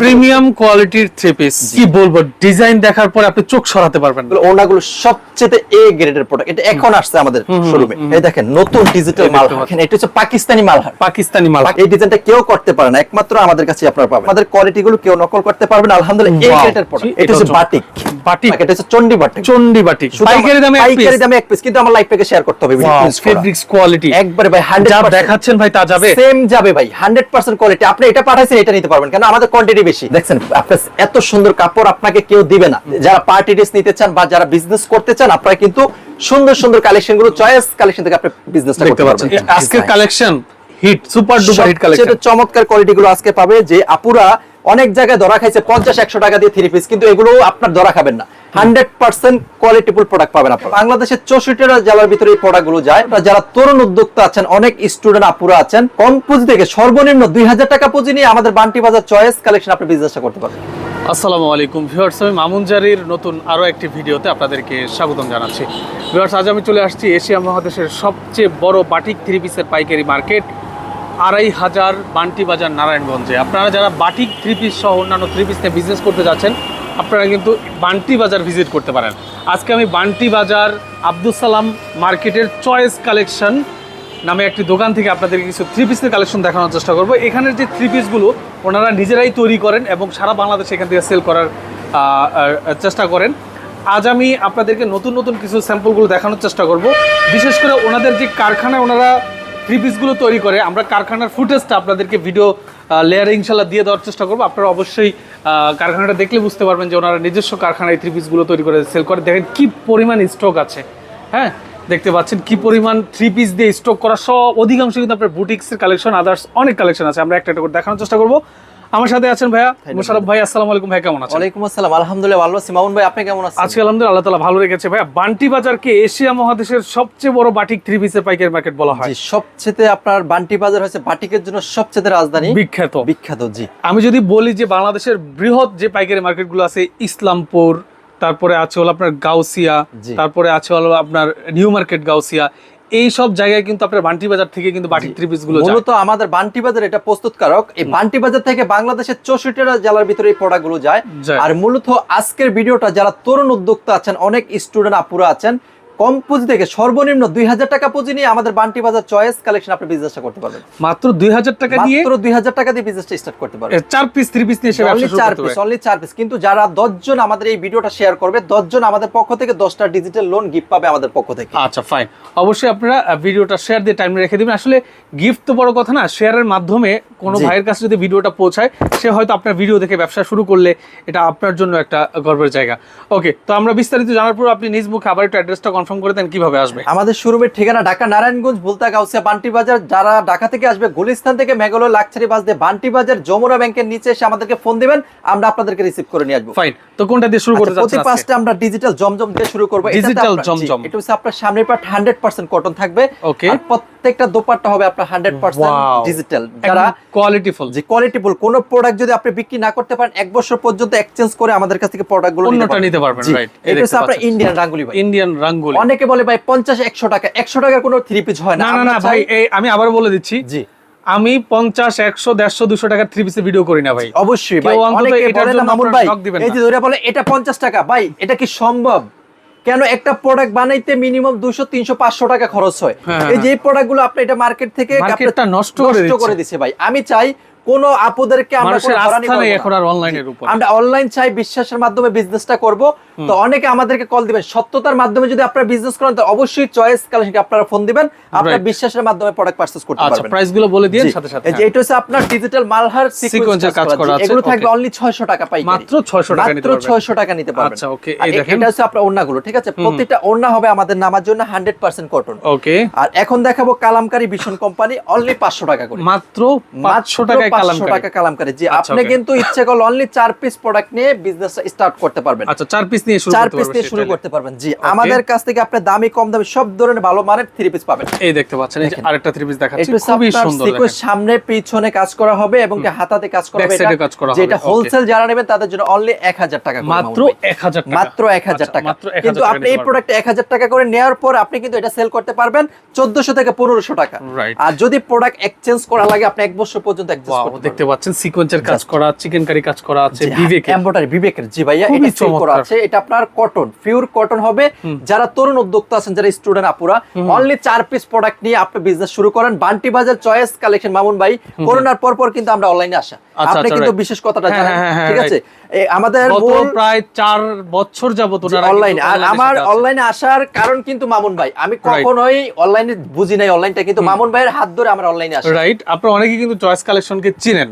Premium কোয়ালিটির three piece কি বলব ডিজাইন দেখার পর আপনি চোখ সরাতে পারবেন না। ওনাগুলো সবচেয়ে এ গ্রেডের প্রোডাক্ট এটা এখন আসছে আমাদের শোরুমে এই দেখেন নতুন ডিজিটাল মাল। পাচ্ছেন। এটা হচ্ছে পাকিস্তানি মাল পাকিস্তানি মাল এই ডিজাইনটা কেউ করতে পারে না। একমাত্র আমাদের কাছে আপনারা পাবেন। আমাদের কোয়ালিটি গুলো কেউ নকল করতে পারবে না। আলহামদুলিল্লাহ এই Wow. গ্রেডের প্রোডাক্ট এটা হচ্ছে বাটিক বাটিক। এটা হচ্ছে চন্ডি বাটিক চন্ডি বাটিক পাইকারি দামে এক পাইকারি পিস দামে এক পিস কিন্তু আমার লাইফটাকে শেয়ার করতে হবে ফেব্রিক্স কোয়ালিটি একবারে ভাই যা 100% দেখাচ্ছেন ভাই তা যাবে। সেম যাবে ভাই 100% কোয়ালিটি আপনি এটা পাঠাইছেন এটা নিতে পারবেন। কেন? আমাদের কোয়ান্টিটি বেশি। দেখছেন আপনার এত সুন্দর কাপড় আপনাকে কেউ দিবে না। যারা পার্টি ড্রেস নিতে চান বা যারা বিজনেস করতে চান আপনারা কিন্তু সুন্দর সুন্দর কালেকশনগুলো চয়েস কালেকশন থেকে আপনি বিজনেসটা দেখতে করতে পারবেন। আজকের collection hit super duper hit collection চমৎকার কোয়ালিটি গুলো আজকে পাবে যে আপুরা অনেক জায়গায় ধরা খাইছে পঞ্চাশ, একশো টাকা দিয়ে থ্রি পিস কিন্তু এগুলো আপনার ধরা খাবেন না। হান্ড্রেড পার্সেন্ট কোয়ালিটিফুল প্রোডাক্ট পাবেন আপনার। বাংলাদেশের চৌষট্টিটা জেলার ভিতরে এই প্রোডাক্টগুলো যায় যারা তরুণ উদ্যোক্তা আছেন, অনেক স্টুডেন্ট আপুরা আছেন কম পুঁজি থেকে? সর্বনিম্ন দুই হাজার টাকা পুঁজি নিয়ে আমাদের বান্টি বাজার চয়েস কালেকশন আপনি বিজনেসটা করতে পারবেন। আসসালামু আলাইকুম ভিউয়ার্স আমি মামুন জারির নতুন আরও একটি ভিডিওতে আপনাদেরকে স্বাগতম জানাচ্ছি। ভিউয়ার্স আজ আমি চলে আসছি এশিয়া মহাদেশের সবচেয়ে বড় বাটিক থ্রি পিসের পাইকারি মার্কেট আড়াই হাজার বান্টি বাজার নারায়ণগঞ্জে। আপনারা যারা বাটিক থ্রি পিস সহ অন্যান্য থ্রি পিস নিয়ে বিজনেস করতে যাচ্ছেন, আপনারা কিন্তু বান্টি বাজার ভিজিট করতে পারেন। আজকে আমি বান্টি বাজার আব্দুল সালাম মার্কেটের চয়েস কালেকশন নামে একটি দোকান থেকে আপনাদের কিছু থ্রি পিসের কালেকশন দেখানোর চেষ্টা করব। এখানের যে থ্রি পিসগুলো ওনারা নিজেরাই তৈরি করেন এবং সারা বাংলাদেশে এখান থেকে সেল করার চেষ্টা করেন। আজ আমি আপনাদেরকে নতুন নতুন কিছু স্যাম্পলগুলো দেখানোর চেষ্টা করব। বিশেষ করে ওনাদের যে কারখানায় ওনারা থ্রি পিসগুলো তৈরি করে, আমরা কারখানার ফুটেজটা আপনাদেরকে ভিডিও লেয়ারে ইনশাল্লাহ দিয়ে দেওয়ার চেষ্টা করব। আপনারা অবশ্যই কারখানাটা দেখলে বুঝতে পারবেন যে ওনারা নিজস্ব কারখানায় থ্রি পিসগুলো তৈরি করে সেল করে। দেখেন কি পরিমাণ স্টক আছে হ্যাঁ? দেখতে পাচ্ছেন কি পরিমাণ থ্রি পিস দিয়ে স্টক করা সব, অধিকাংশ কিন্তু আপনার বুটিক্সের কালেকশন আদার্স অনেক কালেকশন আছে। আমরা একটা একটা করে দেখানোর চেষ্টা করব। আমার সাথে আছেন ভাইয়া মোশারফ ভাই আসসালামু আলাইকুম। ভাই কেমন আছেন? ওয়ালাইকুম আসসালাম। আলহামদুলিল্লাহ ভালো আছি। মামুন ভাই আপনি কেমন আছেন? আজকে আলহামদুলিল্লাহ আল্লাহ তালা ভালো রেখেছে। ভাইয়া বান্টি বাজারকে এশিয়া মহাদেশের সবচেয়ে বড় বাটিক থ্রি পিসের পাইকারি মার্কেট বলা হয়? জি সবচেয়ে আপনার বান্টি বাজার হচ্ছে বাটিকের জন্য সবচেয়ে রাজধানী। বিখ্যাত। বিখ্যাত জি। আমি যদি বলি যে বাংলাদেশের বৃহৎ যে পাইকারি মার্কেটগুলো আছে ইসলামপুর তারপরে আছে হলো আপনার গাউসিয়া তারপরে আছে হলো আপনার নিউ মার্কেট গাউসিয়া এই সব জায়গায় কিন্তু আপনার বান্টি বাজার থেকে কিন্তু বাটি থ্রি পিসগুলো মূলত আমাদের বান্টি বাজার এটা প্রস্তুতকারক। এই বান্টি বাজার থেকে বাংলাদেশের চৌষট্টিটা জেলার ভিতরে এই প্রোডাক্টগুলো যায়। যায়। আর মূলত আজকের ভিডিওটা যারা তরুণ উদ্যোক্তা আছেন অনেক স্টুডেন্ট আপুরা আছেন কম পুঁজি থেকে সর্বনিম্ন দুই হাজার টাকা পুঁজি নিয়ে আমাদের বান্টি বাজার চয়েস কালেকশন আপনি বিজনেসটা করতে পারবেন। মাত্র দুই হাজার টাকা দিয়ে? মাত্র দুই হাজার টাকা দিয়ে বিজনেসটা স্টার্ট করতে পারবেন। চার পিস থ্রি পিস নিয়ে অনলি চার পিস অনলি চার পিস কিন্তু যারা দশজন আমাদের এই ভিডিওটা শেয়ার করবে দশজন আমাদের পক্ষ থেকে দশটা ডিজিটাল লোন গিফট পাবে আমাদের পক্ষ থেকে। আচ্ছা ফাইন অবশ্যই আপনারা ভিডিওটা শেয়ার দিয়ে টাইম রেখে দিবেন। আসলে গিফট তো বড় কথা না শেয়ারের মাধ্যমে কোনো। ভাইয়ের কাছে যদি ভিডিওটা পৌঁছায় সে হয়তো আপনার ভিডিও দেখে ব্যবসা শুরু করলে এটা আপনার জন্য একটা গর্বের জায়গা। ওকে তো আমরা বিস্তারিত জানার পর আপনি নিজ মুখে আবার একটু অ্যাড্রেসটা কনফার্ম করে দেন কীভাবে আসবে? আমাদের শোরুমের ঠিকানা ঢাকা নারায়ণগঞ্জ ভুলতা গাউসিয়া বান্টি বাজার যারা ঢাকা থেকে আসবে গুলিস্তান থেকে মেঘালয় লাকচারি বাস দিয়ে বান্টি বাজার যমুনা ব্যাংকের নিচে এসে আমাদেরকে ফোন দিবেন। আমরা আপনাদেরকে রিসিভ করে নিয়ে আসব। ফাইন তো কোনটা দিয়ে শুরু করতে আচ্ছা, প্রতি পাঁচটা আমরা ডিজিটাল জমজম দিয়ে শুরু করব। জি, জমজম। এটা হচ্ছে আপনার সামনের পার্ট হান্ড্রেড পার্সেন্ট কটন থাকবে। Okay. আর প্রত্যেকটা দোপাট্টা হবে আপনার হান্ড্রেড পার্সেন্ট Wow. ডিজিটাল যারা কোয়ালিটিফুল যে কোয়ালিটিফুল কোন প্রোডাক্ট যদি আপনি বিক্রি না করতে পারেন এক বছর পর্যন্ত এক্সচেঞ্জ করে আমাদের কাছ থেকে প্রোডাক্টগুলো নিতে পারবেন. এই এটা হচ্ছে আপনার ইন্ডিয়ান রাঙ্গুলি ভাই। ইন্ডিয়ান রাঙ্গুলি। অনেকে বলে ভাই পঞ্চাশ একশো টাকা। একশো টাকার কোনো থ্রি পিস হয় না। না না ভাই আমি আবার বলে দিচ্ছি। জি। আমি পঞ্চাশ একশো দেড়শো দুশো টাকার থ্রি পিসের ভিডিও করি না ভাই। অবশ্যই এই যে ধরে বলে এটা পঞ্চাশ টাকা। ভাই এটা কি সম্ভব? কেন একটা প্রোডাক্ট বানাইতে মিনিমাম দুশো তিনশো পাঁচশো টাকা খরচ হয়? হ্যাঁ, এই যে প্রোডাক্টগুলো আপনি এটা মার্কেট থেকে নষ্ট করে দিচ্ছে ভাই। আমি চাই কোন আপুদেরকে আমরা। এখন আর অনলাইনের উপর। অনলাইন চাই বিশ্বাসের মাধ্যমে বিজনেসটা করব। তো অনেকে আমাদেরকে কল দিবেন। সত্যতার মাধ্যমে যদি আপনারা বিজনেস করেন তো অবশ্যই চয়েস কালেকশন আপনারা ফোন দিবেন। আপনার বিশ্বাসের মাধ্যমে প্রোডাক্ট পারচেজ করতে আচ্ছা পারবেন। প্রাইসগুলো বলে দিয়ে সাথে সাথে হ্যাঁ। এটা হচ্ছে আপনার ডিজিটাল মালহার Sequence সিকোয়েন্স এর কাজ করা। আছে, এগুলো থাকবে অনলি 600 টাকা পাই মাত্র 600 টাকা নিতে মাত্র 600 টাকা নিতে পারবেন। আচ্ছা, আর এই দেখেন। এটা হচ্ছে আপনার ওন্নাগুলো ঠিক আছে? প্রত্যেকটা ওন্না হবে আমাদের নামার জন্য 100% কটন ওকে আর এখন দেখাবো কালামকারী ভীষণ কোম্পানি অনলি 500 টাকা করে। মাত্র মাত্র 500 টাকায় কালাম 500 টাকা কালামকারী জি আচ্ছা, আপনি কিন্তু ইচ্ছে করলে অনলি 4 পিস প্রোডাক্ট নিয়ে বিজনেস স্টার্ট করতে পারবেন। আচ্ছা চার পিস নিয়ে শুরু চার করতে পিস দিয়ে শুরু করতে পারবেন। জি আমাদের কাছ থেকে আপনি দামি কম দামি সব ধরনের ভালো মানের থ্রি পিস পাবেন। এই দেখতে পাচ্ছেন এই আরেকটা থ্রি পিস দেখাচ্ছি খুবই সুন্দর দেখেন। সামনে পিছনে কাজ করা হবে এবং হাতাতে কাজ করা হবে। এটা- যেটা হোলসেল যারা নেবেন তাদের জন্য অনলি 1000 টাকা মাত্র ভাই। 1000 টাকা। মাত্র 1000 আচ্ছা, টাকা। কিন্তু আপনি এই। প্রোডাক্ট 1000 টাকা করে নেওয়ার পর আপনি কিন্তু এটা সেল করতে পারবেন 1400 থেকে 1500 টাকা। আর যদি প্রোডাক্ট এক্সচেঞ্জ করা লাগে আপনি এক বছর পর্যন্ত এক্সচেঞ্জ দেখতে পাচ্ছেন সিকোয়েন্সের কাজ করা চিকেন কারি কাজ করা আছে বিবেক এমব্রয়ডারি বিবেকের জি ভাইয়া এটা ফিল করা আছে। এটা আপনার কটন পিওর কটন হবে। যারা তরুণ উদ্যোক্তা আছেন যারা স্টুডেন্ট আপুরা অনলি চার পিস প্রোডাক্ট নিয়ে আপনি বিজনেস শুরু করেন। বান্টি বাজার চয়েস কালেকশন মামুন ভাই করোনার পর পর কিন্তু আমরা অনলাইনে আসা। আচ্ছা, আপনি আচ্ছা, কিন্তু বিশেষ কথাটা হ্যাঁ, জানেন হ্যাঁ, হ্যাঁ, ঠিক আছে? আমাদের প্রায় চার বছর যাবত অনলাইনে আর আমার অনলাইনে আসার কারণ কিন্তু মামুন ভাই। আমি কখনোই অনলাইনে বুঝি নাই অনলাইনটা কিন্তু মামুন ভাইয়ের হাত ধরে আমরা অনলাইনে আসি। রাইট আপনারা অনেকেই কিন্তু চয়েস কালেকশনকে চিনেন।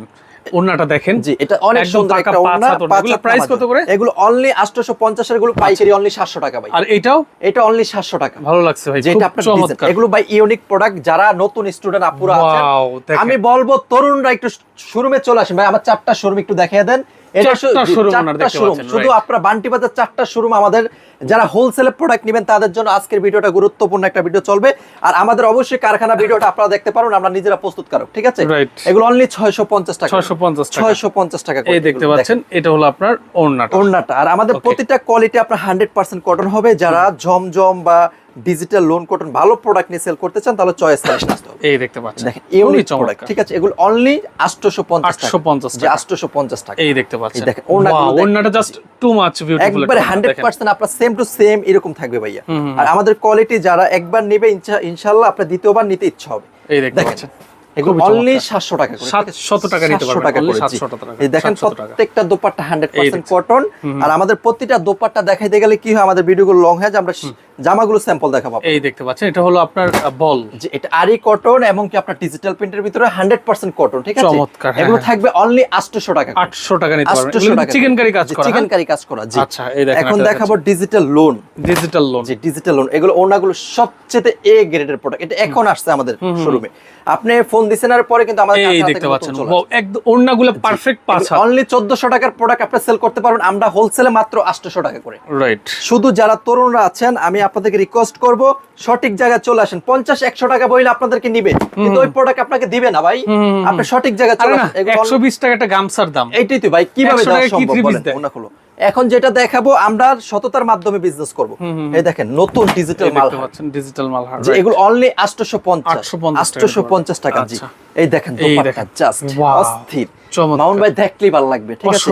ওন্নাটা দেখেন। জি এটা অনেক সুন্দর একটা পাঁচ ওড়না হাত ওড়না। পাঁচ এগুলো প্রাইস কত করে? এগুলো অনলি 850 এরগুলো পাইকারি অনলি 700 টাকা ভাই। আর এটাও? এটা অনলি 700 টাকা। ভালো লাগছে ভাই যেটা আপনার চমৎকার। এগুলো ভাই ইউনিক প্রোডাক্ট যারা নতুন স্টুডেন্ট আপুরা আছেন আমি বলব তরুণরা একটু শোরুমে চলে আসেন। ভাই আমার চারটা শোরুম একটু দেখিয়ে দেন। শুধু. আপনারা বান্টি বাজার চারটা শোরুম আমাদের যারা হোলসেলে প্রোডাক্ট নেবেন তাদের জন্য আজকের ভিডিওটা গুরুত্বপূর্ণ একটা ভিডিও চলবে। আর আমাদের অবশ্যই কারখানা ভিডিওটা আপনারা দেখতে পারুন আমরা নিজেরা প্রস্তুতকারক ঠিক আছে? এগুলো অনলি 650 টাকা। 650 টাকা। 650 টাকা এই দেখতে পাচ্ছেন এটা হলো আপনার ওড়নাটা। আর আমাদের প্রতিটা কোয়ালিটি আপনার হান্ড্রেড পার্সেন্ট কটন হবে যারা জমজম বা ডিজিটাল লোন কটন ভালো প্রোডাক্ট নিয়ে সেল করতে চান তাহলে চয়েস কালেকশন আসতে হবে। এই দেখতে পাচ্ছেন। দেখেন ইউনিক প্রোডাক্ট ঠিক আছে এগুলো অনলি 850 টাকা। 850 যে টাকা। 850 টাকা। এই দেখতে পাচ্ছেন। দেখেন। ওড়নাটা জাস্ট টু মাচ বিউটিফুল একবারে 100% আপনার সেম টু সেম এরকম থাকবে ভাইয়া। আর আমাদের কোয়ালিটি যারা একবার নেবে ইনশাআল্লাহ আপনার দ্বিতীয়বার নিতে ইচ্ছা হবে। এই দেখতে পাচ্ছেন। এগুলো অনলি চমৎকার। 700 টাকা করে 700 টাকা নিতে পারবেন, only করে, 700 টাকা। এই দেখেন 700 টাকা। প্রত্যেকটা দোপাট্টা 100% কটন আর আমাদের প্রতিটা দোপাট্টা দেখাইতে গেলে কি হয় আমাদের ভিডিওগুলো লং হয় যে আমরা জামাগুলো স্যাম্পল দেখাবো এই দেখতে পাচ্ছেন এটা হলো আপনার বল। যে এটা আরি কটন এবং কি আপনার ডিজিটাল প্রিন্টের ভিতরে 100% কটন ঠিক আছে? চমৎকার, হ্যাঁ, এগুলো হ্যাঁ। থাকবে অনলি 800 টাকা 800 টাকা নিতে পারবেন। 800 টাকা চিকেন কারি। কাজ করা চিকেন কারি কাজ করা জি। আচ্ছা, এই দেখেন এখন দেখাবো ডিজিটাল লোন ডিজিটাল লোন যে ডিজিটাল লোন এগুলো ওনাগুলো সবচেয়ে এ গ্রেডের প্রোডাক্ট এটা এখন আসছে আমাদের শোরুমে আপনি ফোন দিছেন আর পরে কিন্তু আমাদের এই দেখতে পাচ্ছেন। একদম ওড়নাগুলো পারফেক্ট পাঁচ অনলি 1400 টাকার প্রোডাক্ট আপনি সেল করতে পারবেন। আমরা হোলসেলে মাত্র 800 টাকা করে। রাইট শুধু যারা তরুণরা আছেন আমি আপনাদেরকে রিকোয়েস্ট করব সঠিক জায়গায় চলে আসেন। পঞ্চাশ একশো টাকা বইলে আপনাদেরকে নিবে। কিন্তু ওই প্রোডাক্ট আপনাকে দিবে না ভাই। আপনি সঠিক জায়গায় চলে আসেন। একশো বিশ টাকা একটা গামছার দাম। এইটাই তো ভাই কীভাবে 100 দেওয়া টাকা কি সম্ভব three piece বলেন? দেয়? ওনা খুলো। এখন যেটা দেখাবো আমরা সততার মাধ্যমে বিজনেস করব। এই দেখেন নতুন ডিজিটাল মাল ডিজিটাল মাল যে এগুলো অনলি 850 850 850 টাকা জি। আচ্ছা। এই দেখেন দোপাট্টা জাস্ট অস্থির। মাউন্ট ভাই দেখলেই ভালো লাগবে ঠিক আছে?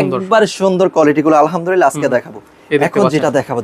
একবার সুন্দর কোয়ালিটি গুলো আলহামদুলিল্লাহ আজকে দেখাবো। এখন যেটা দেখাবো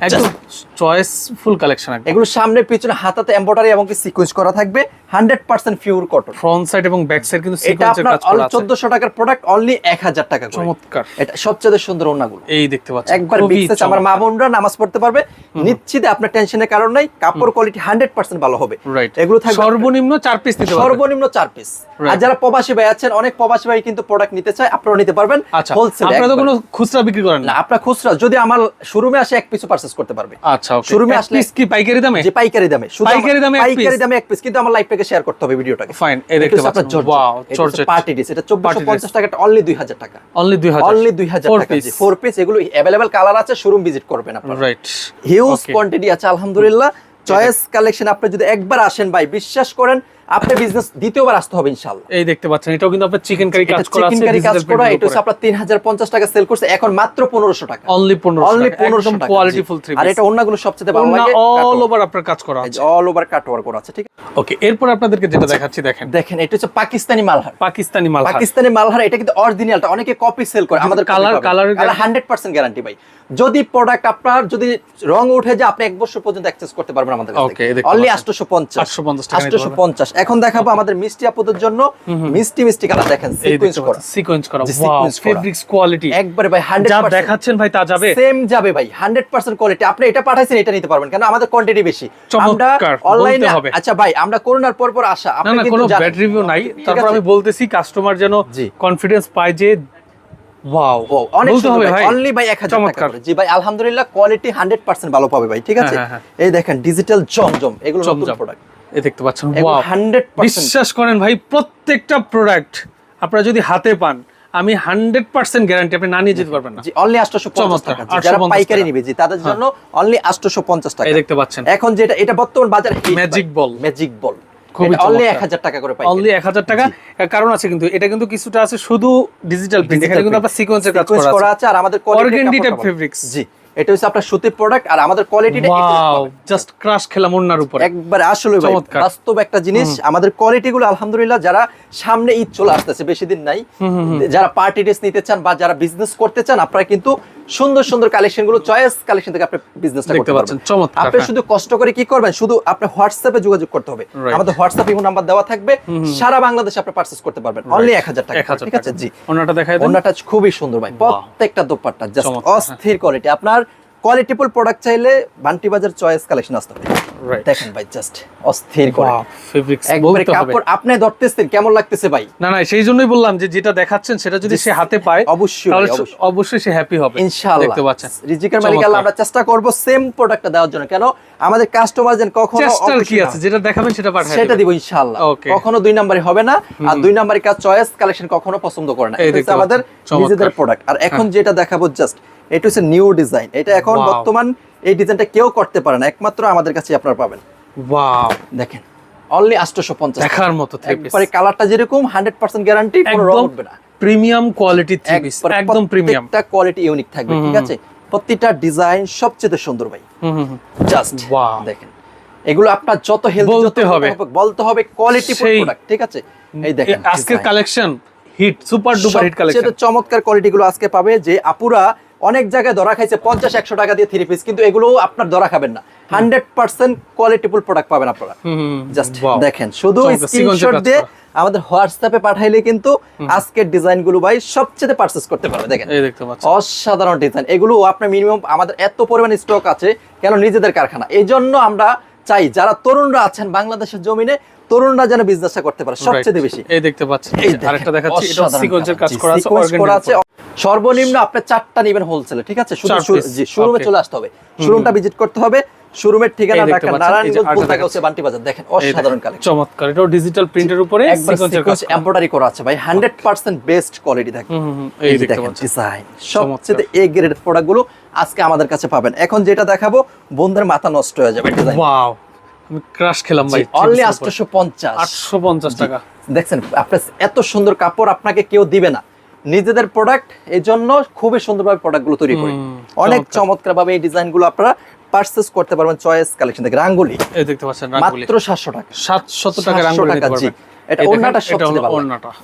কালেকশন এগুলো সামনে পিছনে হাতাতে এমব্রয়ডারি এবং কি সিকোয়েন্স করা থাকবে। 100% পিওর কটন ফ্রন্ট সাইড এবং ব্যাক সাইড কিন্তু সিকোয়েন্সের কাজ করা আছে। 1400 টাকার প্রোডাক্ট অনলি 1000 টাকা করে। চমৎকার। এটা সবচেয়ে সুন্দর ওনাগুলো এই দেখতে পাচ্ছেন। একবার আমার মা বোনরা নামাজ পড়তে পারবে। নিশ্চিত আপনার টেনশনের কারণ নাই। কাপড় কোয়ালিটি 100% ভালো হবে। রাইট এগুলো থাকবে সর্বনিম্ন চার পিস নিতে পারবেন সর্বনিম্ন চার পিস আর Right. যারা প্রবাসী ভাই আছেন অনেক প্রবাসী ভাই কিন্তু প্রোডাক্ট নিতে চায় আপনারা নিতে পারবেন আচ্ছা হোলসেল আপনারা তো কোনো খুচরা বিক্রি করেন না না আপনার খুচরা যদি আমার শোরুমে আসে এক পিসও পারচেজ করতে পারবে আচ্ছা ওকে শোরুমে এক আসলে- পিস কি পাইকারি দামে যে পাইকারি দামে শুধু আমার- পাইকারি দামে এক পাইকারি piece? দামে এক পিস কিন্তু আমার লাইভটাকে শেয়ার করতে হবে ভিডিওটাকে ফাইন এই দেখতে পাচ্ছেন ওয়াও চর্চেট পার্টি ডিস এটা Party 1450 টাকা অনলি 2000 টাকা অনলি 2000 অনলি 2000 ফোর টাকা পিস জি ফোর পিস এগুলো अवेलेबल কালার আছে শোরুম ভিজিট করবেন আপনারা রাইট হিউজ Okay. কোয়ান্টিটি আছে আলহামদুলিল্লাহ চয়েস কালেকশন আপনি যদি একবার আসেন ভাই বিশ্বাস করেন আপনি বিজনেস দ্বিতীয়বার আসতে হবে ইনশাআল্লাহ। এই দেখতে পাচ্ছেন এটাও কিন্তু আপনার চিকেন কারি কাজ করা চিকেন কারি কাজ করা এটা হচ্ছে। আপনার 3050 টাকা সেল করছে এখন মাত্র 1500 টাকা। অনলি 1500 অনলি 1500 টাকা কোয়ালিটি ফুল থ্রি আর এটা অন্যগুলো সবচেয়ে ভালো লাগে অল ওভার আপনার কাজ করা আছে। অল ওভার কাট ওয়ার্ক করা আছে ঠিক আছে? ওকে এরপর আপনাদেরকে যেটা দেখাচ্ছি দেখেন। দেখেন এটা হচ্ছে পাকিস্তানি মালহার। পাকিস্তানি মাল পাকিস্তানি মালহার এটা কিন্তু অরিজিনালটা অনেকে কপি সেল করে আমাদের colour কালার 100% গ্যারান্টি ভাই। যদি প্রোডাক্ট আপনার যদি রং উঠে যায় আপনি এক বছর পর্যন্ত অ্যাক্সেস করতে পারবেন আমাদের কাছ থেকে। অনলি 850 850 টাকা 850 এখন দেখাবো আমাদের মিষ্টি আপুদের জন্য মিষ্টি মিষ্টি কালার দেখেন সিকোয়েন্স করা। সিকোয়েন্স করা। ওয়াও ফেব্রিক্স কোয়ালিটি একবারে ভাই 100% যা দেখাচ্ছেন ভাই তা যাবে। সেম যাবে ভাই 100% কোয়ালিটি আপনি এটা পাঠাইছেন এটা নিতে পারবেন কেন আমাদের কোয়ান্টিটি বেশি। আমরা অনলাইনে আচ্ছা ভাই আমরা করোনার পর পর আসা। আপনি কিন্তু কোনো ব্যাড রিভিউ নাই। তারপর আমি বলতেছি কাস্টমার যেন। কনফিডেন্স পায় যে ওয়াও অনেক ভাই। অনলি ভাই 1000 টাকা জি ভাই আলহামদুলিল্লাহ কোয়ালিটি 100% ভালো পাবে ভাই ঠিক আছে? হ্যাঁ, হ্যাঁ, এই দেখেন ডিজিটাল জমজম এগুলো নতুন প্রোডাক্ট দেখতে পাচ্ছেন। ওয়াও 100% বিশ্বাস করেন ভাই প্রত্যেকটা প্রোডাক্ট আপনারা যদি হাতে পান আমি হান্ড্রেড পার্সেন্ট গ্যারান্টি আপনি না নিয়ে যেতে পারবেন না। জি অনলি 850 চমৎকার, টাকা। যারা পাইকারি টাকা। নিবে জি তাদের জন্য অনলি 850 টাকা। এই দেখতে পাচ্ছেন। এখন যেটা এটা বর্তমান বাজার। ম্যাজিক বল খুবই অনলি চমৎকার। 1000 টাকা করে পাই অনলি টাকা। কারণ আছে কিন্তু এটা কিন্তু কিছুটা আছে শুধু ডিজিটাল প্রিন্ট এখানে কিন্তু আপনার সিকোয়েন্সের কাজ করা আছে। আর আমাদের ভালো। fabrics। জি। এটা হচ্ছে আপনার সুতির প্রোডাক্ট আর আমাদের কোয়ালিটিটা ওয়াও জাস্ট ক্রাশ খেলাম ওনার উপর। একবার আসলে ভাই বাস্তব একটা জিনিস আমাদের কোয়ালিটি গুলো আলহামদুলিল্লাহ যারা সামনে ঈদ চলে আসতেছে বেশি দিন নাই যারা পার্টি ড্রেস নিতে চান বা যারা বিজনেস করতে চান আপনারা কিন্তু সুন্দর সুন্দর কালেকশনগুলো চয়েস কালেকশন থেকে আপনি বিজনেসটা করতে পারবেন। আপনি হ্যাঁ। শুধু কষ্ট করে কি করবেন? শুধু আপনি হোয়াটসঅ্যাপে যোগাযোগ করতে হবে. আমাদের হোয়াটসঅ্যাপ ইমো নাম্বার দেওয়া থাকবে। সারা বাংলাদেশে আপনি পারচেজ করতে পারবেন। অনলি 1000 টাকা। এক হাজার ঠিক আছে? জি। ওনাটা দেখাই দেন। ওন্নাটা খুবই সুন্দর ভাই। প্রত্যেকটা দোপাট্টা জাস্ট হ্যাঁ। অস্থির কোয়ালিটি আপনার কোয়ালিটিফুল প্রোডাক্ট চাইলে বান্টি বাজার চয়েস কালেকশন আসতে হবে দেখেন ভাই জাস্ট অস্থির একবারে কাপড় আপনি ধরতেছেন কেমন লাগতেছে ভাই? না না সেই জন্যই বললাম যে যেটা দেখাচ্ছেন সেটা যদি সে হাতে পায় অবশ্যই, অবশ্যই। সে হ্যাপি হবে। ইনশাআল্লাহ। দেখতে পাচ্ছেন। রিজিকের মালিক আল্লাহ আমরা চেষ্টা করব সেম প্রোডাক্টটা দেওয়ার জন্য। কেন? আমাদের কাস্টমার যেন কখনো চেষ্টার কি আছে? যেটা দেখাবেন সেটা সেটা। দিব ইনশাআল্লাহ। কখনো দুই নাম্বারই হবে না আর দুই নাম্বারই কাজ চয়েস কালেকশন কখনো পছন্দ করে না। এটা আমাদের নিজেদের প্রোডাক্ট আর এখন যেটা দেখাবো জাস্ট এটা হচ্ছে নিউ ডিজাইন। এটা এখন বর্তমান এই ডিজাইনটা কেউ করতে পারে না। একমাত্র আমাদের কাছে আপনারা পাবেন। ওয়াও দেখেন অনলি 850 দেখার মতো থ্রি পিস একবারে কালারটা যেরকম 100% গ্যারান্টি কোনো রং উঠবে না। প্রিমিয়াম কোয়ালিটি থ্রি পিস একদম প্রিমিয়াম প্রত্যেকটা কোয়ালিটি ইউনিক থাকবে ঠিক আছে? প্রতিটা ডিজাইন সবচেয়ে সুন্দর ভাই। হুম হুম। Just Wow. দেখেন। এগুলো আপনার যত হেলদি বলতে হবে। বলতে হবে কোয়ালিটি প্রোডাক্ট ঠিক আছে? এই দেখেন আজকের collection hit super duper hit collection চমৎকার কোয়ালিটি গুলো আজকে পাবে যে আপুরা অনেক জায়গায় ধরা খাইছে পঞ্চাশ একশো টাকা দিয়ে থ্রি পিস কিন্তু এগুলো আপনার ধরা খাবেন না। হান্ড্রেড পার্সেন্ট কোয়ালিটিফুল প্রোডাক্ট পাবেন আপনারা। জাস্ট দেখেন শুধু স্ক্রিনশট দিয়ে আমাদের হোয়াটসঅ্যাপে পাঠাইলে কিন্তু আজকের ডিজাইনগুলো ভাই সবচেয়ে পারচেস করতে পারবে দেখেন। অসাধারণ ডিজাইন এগুলো আপনার মিনিমাম আমাদের এত পরিমাণ স্টক আছে কেন নিজেদের কারখানা। এই জন্য আমরা চাই যারা তরুণরা আছেন বাংলাদেশের জমিনে তরুণরা যেন বিজনেসটা করতে পারে সবচেয়ে বেশি। এই দেখতে পাচ্ছেন আরেকটা দেখাচ্ছি এটা সিকোয়েন্সের কাজ করা আছে করা আছে সর্বনিম্ন আপনি চারটা নেবেন হোলসেলে ঠিক আছে? শোরুমে চলে আসতে হবে। শোরুমটা ভিজিট করতে হবে। শোরুমের ঠিকানা ঢাকা পাচ্ছেন, এই যে নারায়ণগঞ্জ আরেকটা হচ্ছে বান্টি বাজার। দেখেন অসাধারণ কালেকশন চমৎকার। এটাও ডিজিটাল প্রিন্টের উপরে একবার সিকোয়েন্সের কাজ সিকোয়েন্স এমব্রয়ডারি করা আছে ভাই 100% বেস্ট কোয়ালিটি এই ডিজাইন সবচেয়ে এ গ্রেড প্রোডাক্টগুলো আজকে আমাদের কাছে পাবেন। এখন যেটা দেখাবো বন্ধুদের মাথা নষ্ট হয়ে যাবে ডিজাইন ওয়াও আমি ক্রাশ খেলাম ভাই অনলি 850 আটশো পঞ্চাশ। টাকা। দেখছেন আপনার এত সুন্দর কাপড় আপনাকে কেউ দিবে না। নিজেদের প্রোডাক্ট এই জন্য খুবই সুন্দরভাবে প্রোডাক্টগুলো তৈরি করি। অনেক চমৎকার। ভাবে এই ডিজাইনগুলো আপনারা পারচেস করতে পারবেন চয়েস কালেকশন থেকে। রাঙ্গুলি। এই দেখতে পাচ্ছেন রাঙ্গুলি। মাত্র সাতশো টাকা। সাতশত টাকা 700 রাঙ্গুলি দিতে পারবেন। এটা দেখেন, ওন্নাটা সবচেয়ে ভালো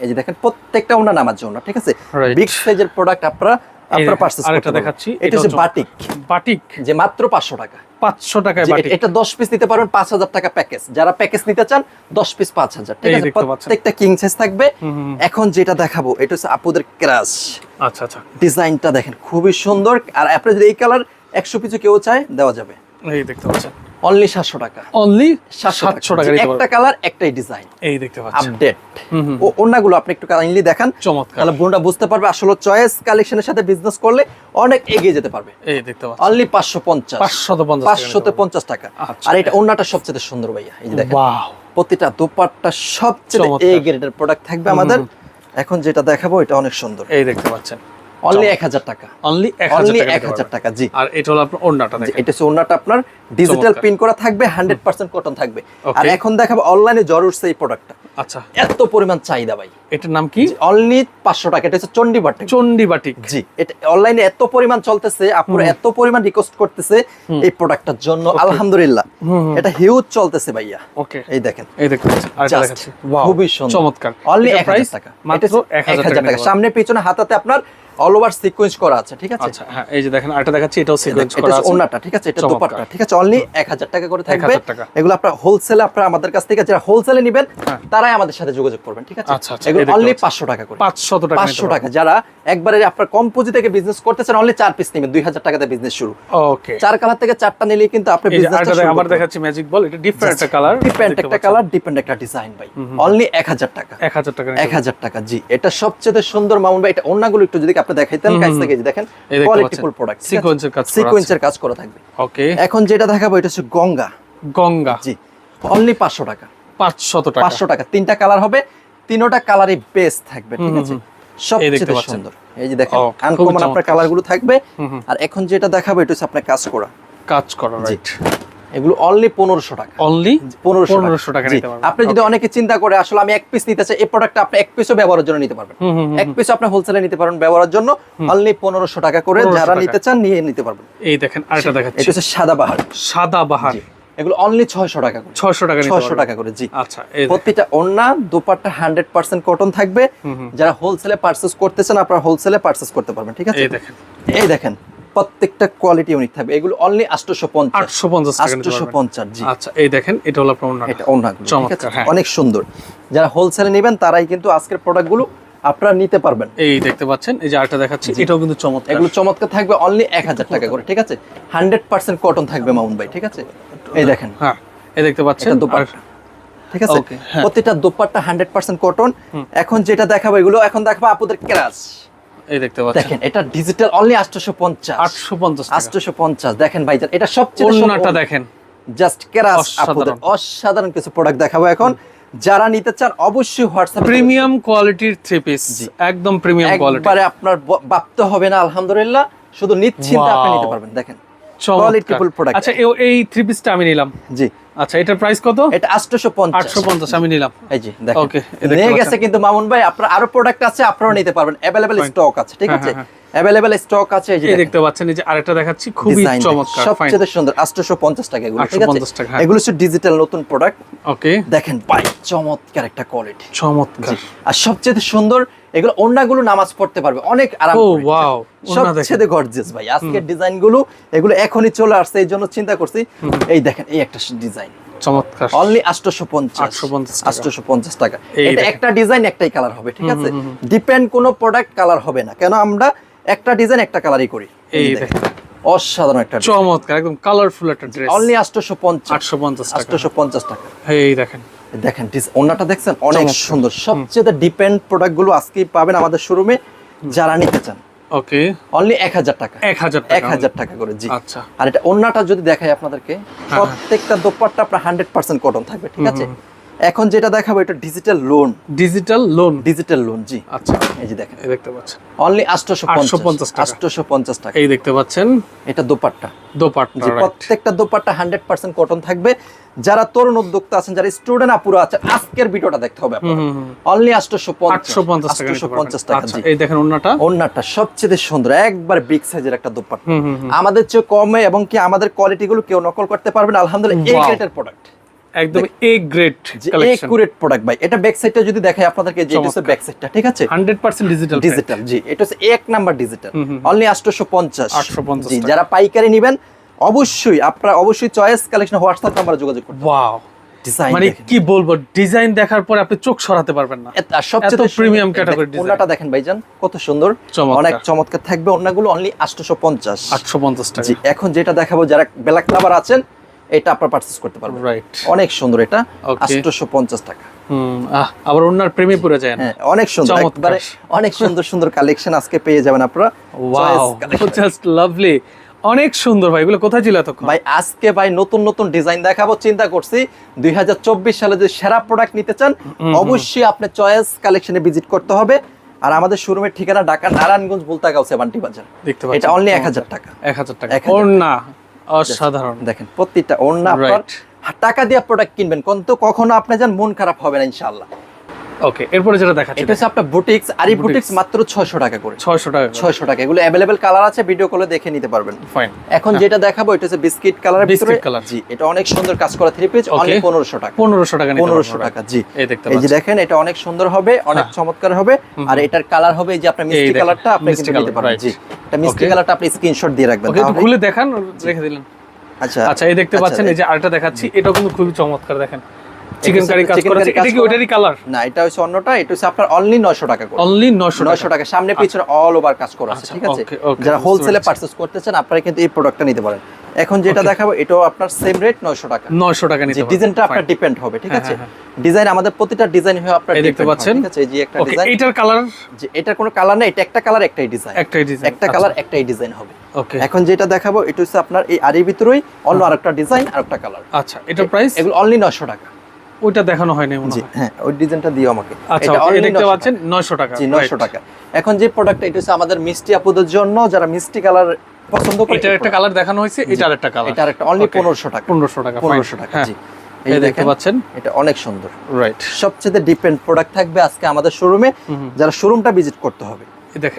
এই যে দেখেন প্রত্যেকটা ওন্না নামার জন্য ঠিক আছে. বিগ সাইজের প্রোডাক্ট আপনারা আপনারা দেখেন, আরেকটা দেখাচ্ছি, এটা এটা হচ্ছে হচ্ছে- বাটিক। বাটিক। যে মাত্র পাঁচশো টাকা। পাঁচশো টাকায় বাটিক। এটা দশ পিস নিতে পারবেন পাঁচ হাজার টাকা প্যাকেজ যারা প্যাকেজ নিতে চান দশ পিস পাঁচ হাজার। ঠিক এই আছে প্রত্যেকটা কিং সাইজ থাকবে। এখন যেটা দেখাবো এটা হচ্ছে আপুদের ক্রাশ আচ্ছা আচ্ছা। ডিজাইনটা দেখেন খুবই সুন্দর। আর আপনি যদি এই কালার একশো পিছু কেউ চায় দেওয়া যাবে। এই দেখতে পাচ্ছেন। অনলি সাতশো টাকা। অনলি সাতশো সাতশো টাকা দিতে একটা কালার একটাই ডিজাইন এই দেখতে পাচ্ছেন আপডেট। ও অন্যগুলো আপনি একটু কাইন্ডলি দেখান। চমৎকার। তাহলে বোনরা বুঝতে পারবে আসলে চয়েস কালেকশনের সাথে বিজনেস করলে অনেক এগিয়ে যেতে পারবে। এই দেখতে পাচ্ছেন অনলি পাঁচশো পঞ্চাশ। পাঁচশত পঞ্চাশ পাঁচশোতে পঞ্চাশ টাকা। আচ্ছা। আর এটা অন্যটা সবচেয়ে সুন্দর ভাইয়া এই দেখেন। ওয়াও প্রতিটা দোপাট্টা সবচেয়ে এ গ্রেডের প্রোডাক্ট থাকবে আমাদের। এখন যেটা দেখাবো এটা অনেক সুন্দর। এই দেখতে পাচ্ছেন। অনলি এক হাজার টাকা। অনলি এক অনলি হাজার এক হাজার টাকা জি। আর এটা হলো আপনার ওন্নাটা দেখেন। এটা ওনাটা আপনার ডিজিটাল। প্রিন্ট করা থাকবে হান্ড্রেড পার্সেন্ট কটন থাকবে। আর এখন দেখাবো অনলাইনে জ্বর উঠছে এই প্রোডাক্টটা আচ্ছা। এত পরিমাণ চাহিদা ভাই। এটার নাম কি? অনলি পাঁচশো টাকা। এটা হচ্ছে চন্ডী বাটিক চন্ডী বাটিক জি এটা অনলাইনে এত পরিমাণ চলতেছে এত পরিমাণ রিকোয়েস্ট করতেছে এই প্রোডাক্টটার জন্য। আলহামদুলিল্লাহ। এটা হিউজ চলতেছে ভাইয়া। ওকে এই দেখেন। এই আরেকটা দেখাচ্ছি। খুবই সুন্দর। চমৎকার। অনলি এটার এক হাজার price টাকা। মাত্র এক হাজার টাকা সামনে পিছনে হাতাতে আপনার অল ওভার সিকোয়েন্স করা আছে ঠিক আছে? আচ্ছা হ্যাঁ এই যে দেখেন আরেকটা দেখাচ্ছি এটাও সিকোয়েন্স করা আছে। ওন্নাটা ঠিক আছে? এটা দোপাট্টা ঠিক আছে? অনলি এক হাজার টাকা করে থাকবে। 1000। এগুলো আপনার হোলসেলে আপনারা আমাদের কাছ থেকে যারা হোলসেলে নেবেন হ্যাঁ। তারাই আমাদের সাথে যোগাযোগ করবেন ঠিক আছে? আচ্ছা, আচ্ছা, এগুলো অনলি পাচ্ছি। পাঁচশো টাকা করে। পাঁচশত টাকা পাঁচশো টাকা। যারা একবারে আপনার কম পুঁজি থেকে বিজনেস করতেছেন অনলি চার পিস নেবেন দুই হাজার টাকাতে বিজনেস শুরু। ওকে চার কালার থেকে চারটা নিলেই কিন্তু আপনি বিজনেসটা আবার দেখাচ্ছি ম্যাজিক বল এটা ডিফারেন্ট একটা কালার ডিপেন্ড একটা কালার ডিপেন্ড একটা ডিজাইন ভাই। অনলি এক হাজার টাকা। এক হাজার টাকা এক হাজার টাকা জি। এটা সবচেয়ে সুন্দর মামুন ভাই এটা অন্যগুলো একটু যদি আপনি দেখাইতেন কাছ থেকে দেখেন কোয়ালিটিফুল প্রোডাক্ট Sequence-এর কাজ সিকোয়েন্সের কাজ করা থাকবে। ওকে। এখন যেটা দেখাবো এটা হচ্ছে গঙ্গা। গঙ্গা। জি। অনলি পাঁচশো টাকা। টাকা। তিনটা কালার হবে তিনোটা কালারই বেস্ট থাকবে ঠিক আছে? এই সবচেয়ে সুন্দর। এই যে দেখেন আনকমন আপনার থাকবে। আর এখন যেটা দেখাবো এটা হচ্ছে আপনার কাজ করা। কাজ করা রাইট এগুলো অনলি পনেরোশো টাকা। অনলি পনেরোশো পনেরোশো টাকা আপনি যদি অনেকে চিন্তা করে আসলে আমি এক পিস নিতে চাই এই প্রোডাক্টটা আপনি এক পিসও ব্যবহারের জন্য নিতে পারবেন। এক পিস আপনি হোলসেলে নিতে পারবেন ব্যবহারের জন্য। অনলি পনেরোশো টাকা করে যারা নিতে চান নিয়ে নিতে পারবেন। এই দেখেন আরেকটা দেখাচ্ছি। এটা হচ্ছে সাদা বাহার। সাদা বাহার। এগুলো অনলি ছয়শো টাকা করে। ছয়শো টাকা ছয়শো টাকা করে জি। আচ্ছা প্রতিটা ওড়না দুপাট্টা হান্ড্রেড পার্সেন্ট কটন থাকবে। যারা হোলসেলে পার্চেস করতেছেন আপনারা হোলসেলে পার্চেস করতে পারবেন ঠিক আছে? এই দেখেন। এই দেখেন প্রত্যেকটা কোয়ালিটি ইউনিক থাকবে। এগুলো অনলি আটশোশো পঞ্চাশ। আটশো পঞ্চাশ টাকা নিতে আটশোশো পারবেন। পঞ্চাশ জি। আচ্ছা এই দেখেন এটা হলো আপনার। এটা ওড়নাগুলো চমৎকার, হ্যাঁ। অনেক সুন্দর। যারা হোলসেলে নেবেন তারাই কিন্তু আজকের প্রোডাক্টগুলো আপনারা নিতে পারবেন। এই দেখতে পাচ্ছেন এই যে আরেকটা দেখাচ্ছি এটাও কিন্তু চমৎকার। এগুলো চমৎকার থাকবে অনলি এক হাজার টাকা করে ঠিক আছে? হান্ড্রেড পার্সেন্ট কটন থাকবে মামুন ভাই ঠিক আছে? এই দেখেন। হ্যাঁ এই দেখতে পাচ্ছেন দোপাট্টা। ঠিক আছে? হ্যাঁ। দোপাট্টা হান্ড্রেড পার্সেন্ট কটন এখন যেটা দেখাবো এগুলো এখন দেখাবো আপুদের ক্রাশ। এই দেখতে পাচ্ছেন। দেখেন এটা ডিজিটাল অনলি আটশোশো পঞ্চাশ আটশো পঞ্চাশ টাকা। আটশোশো পঞ্চাশ দেখেন ভাইজান এটা সবচেয়ে ওড়নাটা দেখেন। জাস্ট কেরাস অসাধারণ। কিছু প্রোডাক্ট দেখাবো এখন। যারা নিতে চান অবশ্যই হোয়াটসঅ্যাপ প্রিমিয়াম কোয়ালিটির থ্রি পিস একদম প্রিমিয়াম কোয়ালিটি একবারে আপনার ব- ভাবতে হবে না আলহামদুলিল্লাহ। শুধু নিশ্চিন্তে আপনি নিতে পারবেন দেখেন। কোয়ালিটিফুল প্রোডাক্ট আচ্ছা এই থ্রি পিসটা আমি নিলাম। জি। আচ্ছা এটার প্রাইস কত? এটা আটশোশো পঞ্চাশ। আটশো পঞ্চাশ আমি নিলাম। এই দেখেন। এই দেখতে নিয়ে গেছে কিন্তু মামুন ভাই আপনার আরও প্রোডাক্ট আছে আপনারাও নিতে পারবেন। অ্যাভেলেবেল স্টক আছে ঠিক হ্যাঁ, আছে? হ্যাঁ, অ্যাভেলেবেল স্টক আছে এই যে দেখতে পাচ্ছেন এই যে আরেকটা দেখাচ্ছি খুবই চমৎকার সবচেয়ে সুন্দর 850 টাকা এগুলো ঠিক আছে? 850 হ্যাঁ। এগুলো হচ্ছে ডিজিটাল নতুন প্রোডাক্ট ওকে দেখেন ভাই চমৎকার একটা কোয়ালিটি চমৎকার। আর সবচেয়ে সুন্দর এগুলো ওন্নাগুলো নামাজ পড়তে পারবে অনেক আরাম? ওয়াও সবচেয়ে গর্জিয়াস ভাই। আজকের ডিজাইনগুলো এগুলো এখনই চলে আসছে এই জন্য চিন্তা করছি। এই দেখেন এই একটা ডিজাইন চমৎকার। অনলি আটশোশো পঞ্চাশ। 850 টাকা। এটা একটা ডিজাইন একটাই কালার হবে ঠিক আছে? ডিপেন্ড কোনো প্রোডাক্ট কালার হবে না। কেন আমরা একটা ডিজাইন একটা কালারই করি। এই দেখেন। অসাধারণ একটা চমৎকার একদম কালারফুল একটা ড্রেস অনলি টাকা। এই দেখেন। দেখেন ওনাটা দেখছেন? অনেক সুন্দর। সবচেয়ে ডিপেন্ড প্রোডাক্টগুলো আজকেই পাবেন আমাদের শোরুমে যারা নিতে চান। ওকে অনলি এক হাজার টাকা। এক হাজার এক টাকা হাজার টাকা করে জি। আচ্ছা। আর এটা ওন্নাটা যদি দেখাই আপনাদেরকে হ্যাঁ। প্রত্যেকটা দোপাট্টা আপনার হান্ড্রেড পার্সেন্ট কটন থাকবে ঠিক আছে? এখন যেটা দেখাবো এটা digital lawn digital lawn digital lawn জি। আচ্ছা। এই যে দেখেন। এই দেখতে পাচ্ছেন। অনলি আটশোশো 850 পঞ্চাশ টাকা। পঞ্চাশ টাকা। এই দেখতে পাচ্ছেন। এটা দোপাট্টা। দোপাট্টা জি প্রত্যেকটা দোপাট্টা হান্ড্রেড পার্সেন্ট কটন থাকবে। যারা তরুণ উদ্যোক্তা আছেন যারা স্টুডেন্ট আপুরা আছেন আজকের ভিডিওটা দেখতে হবে আপনার অনলি আটশোশো আটশো পঞ্চাশ টাকা আচ্ছা জি। এই দেখেন ওন্নাটা। ওন্নাটা সবচেয়ে সুন্দর একবার বিগ সাইজের একটা দোপাট্টা। আমাদের চেয়ে কমে এবং কি আমাদের কোয়ালিটি গুলো কেউ নকল করতে পারবে না। আলহামদুলিল্লাহ এই. গ্রেটের প্রোডাক্ট একদম A grade collection accurate product ভাই। এটা ব্যাক সাইডটা যদি দেখাই আপনাদেরকে যে এটা ব্যাক সাইডটা ঠিক আছে? হান্ড্রেড পার্সেন্ট ডিজিটাল ডিজিটাল জি। এটা হচ্ছে এক নাম্বার ডিজিটাল। অনলি আটশোশো পঞ্চাশ। 850 জি যারা পাইকারি নেবেন অবশ্যই আপনারা অবশ্যই চয়েস কালেকশন হোয়াটসঅ্যাপ নাম্বারে যোগাযোগ করতে ওয়াও ডিজাইন মানে কি বলব ডিজাইন দেখার পর আপনি চোখ সরাতে পারবেন না। সবচেয়ে category design। ওনাটা দেখেন ভাইজান কত সুন্দর। অনেক চমৎকার থাকবে ওনাগুলো অনলি আটশোশো পঞ্চাশ। আটশো পঞ্চাশ টাকা। জি এখন যেটা দেখাবো যারা ব্ল্যাক লাভার আছেন এটা আপনারা পারচেস করতে পারবেন। রাইট অনেক সুন্দর এটা টাকা। হুম আবার ওনার প্রেমে পড়ে যায় না। অনেক সুন্দর একবারে অনেক সুন্দর সুন্দর কালেকশন আজকে পেয়ে যাবেন আপনারা। ওয়াও জাস্ট লাভলি অনেক সুন্দর ভাই এগুলো কোথায় ছিল এতক্ষণ? ভাই আজকে ভাই নতুন নতুন ডিজাইন দেখাবো চিন্তা করছি। দুই হাজার চব্বিশ সালে যদি সেরা প্রোডাক্ট নিতে চান অবশ্যই আপনি চয়েস কালেকশনে ভিজিট করতে হবে। আর আমাদের শোরুমের ঠিকানা ঢাকা নারায়ণগঞ্জ বুলতাগাঁও সেভান্টি বাজার দেখতে এটা অনলি এক হাজার টাকা। এক হাজার টাকা। 1000 ওড়না অসাধারণ। দেখেন প্রত্যেকটা অন্য আপনার টাকা দিয়ে প্রোডাক্ট কিনবেন কিন্তু কখনো আপনার যেন মন খারাপ হবে না ইনশাআল্লাহ। ওকে এরপরে যেটা দেখাচ্ছি এটা হচ্ছে আপনার বুটিক্স আর এই বুটিক্স। মাত্র ছয়শো টাকা করে। ছয়শো টাকা ছয়শো টাকা এগুলো অ্যাভেলেবেল কালার আছে ভিডিও কলে দেখে নিতে পারবেন। ফাইন এখন যেটা দেখাবো এটা হচ্ছে বিস্কিট কালারের ভিতরে। color। জি এটা অনেক সুন্দর কাজ করা থ্রি পিস অনলি পনেরোশো টাকা। পনেরোশো টাকা নিতে পনেরোশো পারবেন, টাকা জি। এই দেখতে এই যে দেখেন এটা অনেক সুন্দর হবে অনেক হ্যাঁ। চমৎকার হবে। আর এটার কালার হবে এই যে আপনার মিষ্টি কালারটা আপনি কিন্তু নিতে পারবেন। জি এটা মিষ্টি কালারটা আপনি স্ক্রিনশট দিয়ে রাখবেন ওকে খুলে দেখান রেখে দিলেন। আচ্ছা। আচ্ছা এই দেখতে আচ্ছা, পাচ্ছেন এই যে আরেকটা দেখাচ্ছি এটাও কিন্তু খুবই চমৎকার দেখেন। চিকেন কারি কাজ করা আছে এটা কি করা। কালার না এটা হচ্ছে অন্যটা এটা হচ্ছে আপনার অনলি নয়শো টাকা করে। অনলি নশো নয়শো টাকা। সামনে পিছনে অল ওভার কাজ করা আছে আচ্ছা, ঠিক আছে? okay, okay, যারা হোলসেলে পেরেছি। করতে চান আপনারা কিন্তু এই প্রোডাক্টটা নিতে পারেন। এখন যেটা দেখাবো এটাও আপনার সেম রেট নয়শো টাকা। নয়শো টাকা নিতে ডিজাইনটা আপনার ডিপেন্ড হবে ঠিক আছে? ডিজাইন আমাদের প্রতিটা ডিজাইন হয়ে আপনার দেখতে পাচ্ছেন? ঠিক আছে? যে একটা ডিজাইন কালার যে এটার কোনো কালার নেই এটা একটা কালার একটাই ডিজাইন একটাই ডিজাইন একটা কালার একটাই ডিজাইন হবে। ওকে এখন যেটা দেখাবো এটা হচ্ছে আপনার এই আরির ভিতরেই অন্য আরেকটা ডিজাইন আর একটা কালার আচ্ছা এটার প্রাইস এগুলো অনলি 900 টাকা। ওইটা দেখানো মনে হয়। হ্যাঁ ওই ডিজাইনটা দিও আমাকে। আচ্ছা এটা দেখতে পাচ্ছেন নয়শো টাকা জি 900 টাকা। এখন যে প্রোডাক্ট এটা হচ্ছে আমাদের মিষ্টি আপুদের জন্য যারা মিষ্টি কালার পছন্দ করে এটার একটা কালার দেখানো হয়েছে এটার একটা কালার এটা একটা অনলি পনেরোশো টাকা। পনেরোশো টাকা পনেরোশো টাকা হ্যাঁ। জি। এই দেখতে পাচ্ছেন? এটা অনেক সুন্দর। রাইট সবচেয়ে ডিপেন্ড প্রোডাক্ট থাকবে আজকে আমাদের শোরুমে যারা শোরুমটা ভিজিট করতে হবে।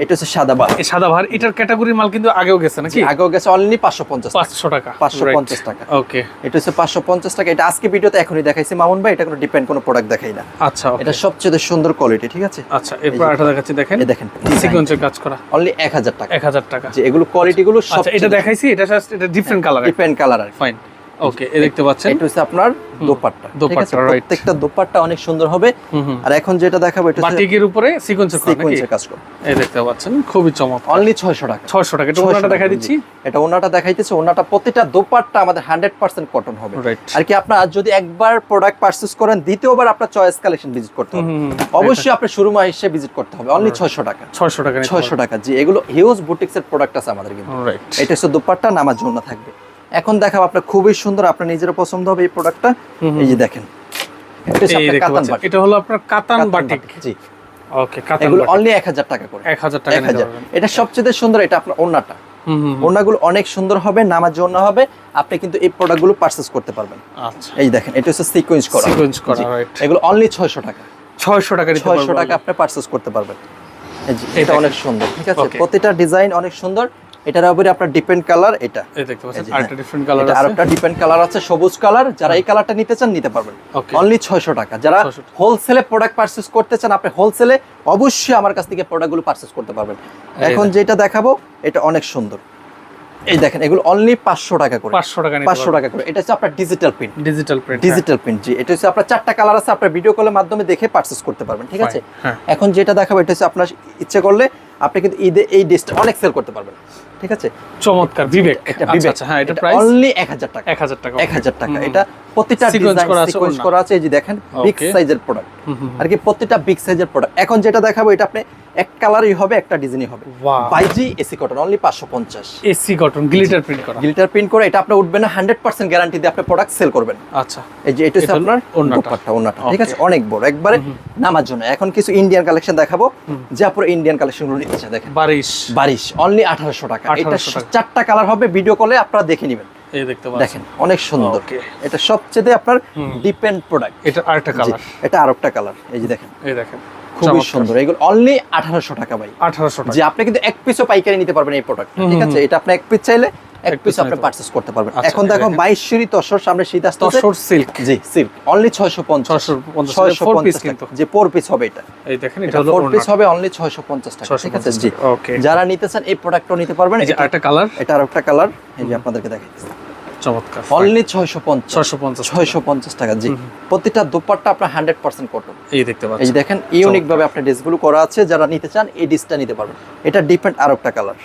এটা হচ্ছে সাদা বাহার এই সাদা ভার এটার ক্যাটাগরির মাল কিন্তু আগেও গেছে নাকি? আগেও গেছে অনলি পাঁচশো পঞ্চাশ পাঁচশো টাকা 550 টাকা। ওকে এটা হচ্ছে পাঁচশো পঞ্চাশ টাকা। এটা আজকে ভিডিওতে এখনই দেখাইছি মামুন ভাই এটা কোনো ডিপেন্ড কোনো প্রোডাক্ট দেখাই না। আচ্ছা এটা সবচেয়ে সুন্দর কোয়ালিটি ঠিক আছে? আচ্ছা এরপর দেখাচ্ছি দেখেন। এই দেখেন সিকোয়েন্সের কাজ করা। অনলি এক হাজার টাকা। এক হাজার টাকা। যে এগুলো কোয়ালিটি গুলো সব আচ্ছা এটা দেখাইছি এটা ডিফারেন্ট কালার কালার আর ফাইন ওকে দেখতে পাচ্ছেন। এটা হচ্ছে আপনার দোপাট্টা। দোপাট্টা, right. প্রত্যেকটা দোপাট্টা অনেক সুন্দর হবে। আর এখন যেটা দেখাবো এটা বাটিকের উপরে সিকোয়েন্সের নাকি? সিকোয়েন্সের কাজ করো এই দেখতে পাচ্ছেন খুবই চমৎকার। অনলি 600 টাকা। 600 টাকা এটা ওনাটা টাকা, দেখা জি। দিচ্ছি এটা ওনাটা দেখাইতেছে ওনাটা দোপাট্টা আমাদের 100% কটন হবে। আর কি আপনার যদি একবার প্রোডাক্ট পারচেজ করেন দ্বিতীয়বার আপনার চয়েস কালেকশন ভিজিট করতে হবে। অবশ্যই আপনার শোরুমে এসে ভিজিট করতে হবে। অনলি 600 টাকা। 600 টাকা 600 টাকা জি। এগুলো হিউজ বুটিক্সের প্রোডাক্ট আছে আমাদের কিন্তু। রাইট এটা হচ্ছে দোপাট্টা নামার জন্য থাকবে। এখন দেখাবো আপনার খুবই সুন্দর আপনার নিজের পছন্দ হবে এই প্রোডাক্টটা এই যে দেখেন এটা হলো আপনার কাতান বাটিক জি। ওকে কাতান বাটিক অনলি 1000 টাকা করে। 1000 টাকা নিতে 1000 এটা সবচেয়ে সুন্দর এটা আপনার ওন্নাটা ওন্নাগুলো অনেক সুন্দর হবে নামার জন্য হবে। আপনি কিন্তু এই প্রোডাক্টগুলো পারচেজ করতে পারবেন। আচ্ছা। এই দেখেন এটা হচ্ছে সিকোয়েন্স করা। সিকোয়েন্স করা রাইট এগুলো অনলি 600 টাকা। 600 টাকা নিতে 600 টাকা আপনি পারচেজ করতে পারবেন। এই যে, এটা অনেক সুন্দর ঠিক আছে? প্রতিটা ডিজাইন অনেক সুন্দর। এটার উপরে আপনার ডিপেন্ড কালার এটা। আরেকটা হ্যাঁ। কালার ডিপেন্ড আছে। সবুজ কালার যারা এই কালারটা নিতে চান নিতে পারবেন। অনলি 600 টাকা। যারা হোলসেলে প্রোডাক্ট করতে চান আপনি হোলসেলে অবশ্যই আমার কাছ থেকে প্রোডাক্টগুলো পারচেজ করতে পারবেন। এখন যেটা দেখাবো এটা অনেক সুন্দর। এই দেখেন এগুলো অনলি 500 টাকা করে। 500 টাকা 500 টাকা করে। এটা হচ্ছে আপনার digital print digital print digital print জি। এটা হচ্ছে আপনার চারটা কালার আছে আপনার ভিডিও কলের মাধ্যমে দেখে পারচেজ করতে পারবেন ঠিক আছে? হ্যাঁ। এখন যেটা দেখাবো এটা হচ্ছে আপনার ইচ্ছে করলে আপনি কিন্তু ঈদে এই ড্রেসটা অনেক সেল করতে পারবেন। ঠিক আছে? চমৎকার বিবেক। এটা আচ্ছা বিবেক। আচ্ছা হ্যাঁ এটা প্রাইস অনলি 1000 টাকা। 1000 টাকা 1000 টাকা। এটা প্রতিটা ডিজাইন সিকোয়েন্স করা আছে এই যে দেখেন বিগ সাইজের প্রোডাক্ট আর কি প্রত্যেকটা বিগ সাইজের প্রোডাক্ট এখন যেটা দেখাবো এটা আপনি এক কালারই হবে একটা ডিজাইনই হবে. বাইজি AC cotton only 550 AC cotton glitter print করা। গ্লিটার প্রিন্ট করে এটা আপনি উঠবে না 100% গ্যারান্টি দিয়ে আপনি প্রোডাক্ট সেল করবেন। আচ্ছা। এই যে এটা আপনার। দোপাট্টা ওড়নাটা ঠিক আছে? অনেক বড়। একবারে নামার জন্য। এখন কিছু ইন্ডিয়ান কালেকশন দেখাবো যে আপনার ইন্ডিয়ান কালেকশনগুলো নিচ্ছে দেখেন। বারিশ। বারিশ অনলি আঠারোশো টাকা। এটা 1800 চারটা কালার হবে ভিডিও কলে আপনারা দেখে নেবেন। এই দেখতে পাচ্ছেন। দেখেন অনেক সুন্দর. এটা সবচেয়ে আপনার ডিপেন্ড প্রোডাক্ট এটা আরেকটা কালার এটা আরেকটা কালার এই যে দেখেন। এই দেখেন। খুবই সুন্দর। এগুলো অনলি আঠারোশো টাকা ভাই। 1800 টাকা। যে আপনি কিন্তু এক পিসও পাইকারি নিতে পারবেন এই প্রোডাক্ট ঠিক আছে? এটা আপনি এক পিস চাইলে এক পিস আপনি পারচেজ করতে পারবেন। আচ্ছা, এখন দেখো। বাইশশিরি তসর সামনে শীত তসর সিল্ক জি সিল্ক অনলি 650 কিন্তু। যে ফোর পিস হবে এটা। এই দেখেন এটা ফোর পিস হবে অনলি ছয়শো পঞ্চাশ টাকা ঠিক আছে? জি। okay। যারা নিতে চান এই প্রোডাক্টও নিতে পারবেন। এটা- আরেকটা কালার এটা আর একটা কালার এই যে আপনাদেরকে দেখাইতেছি। চমৎকার। অনলি ছয়শো পঞ্চাশ। 650 টাকা। জি। প্রতিটা দুপাট্টা আপনার হান্ড্রেড পার্সেন্ট কটন এই দেখতে এই যে দেখেন ইউনিক ভাবে আপনার ড্রেসগুলো করা আছে যারা নিতে চান এই ডিসটা নিতে পারবেন। এটা ডিপেন্ড আর একটা কালার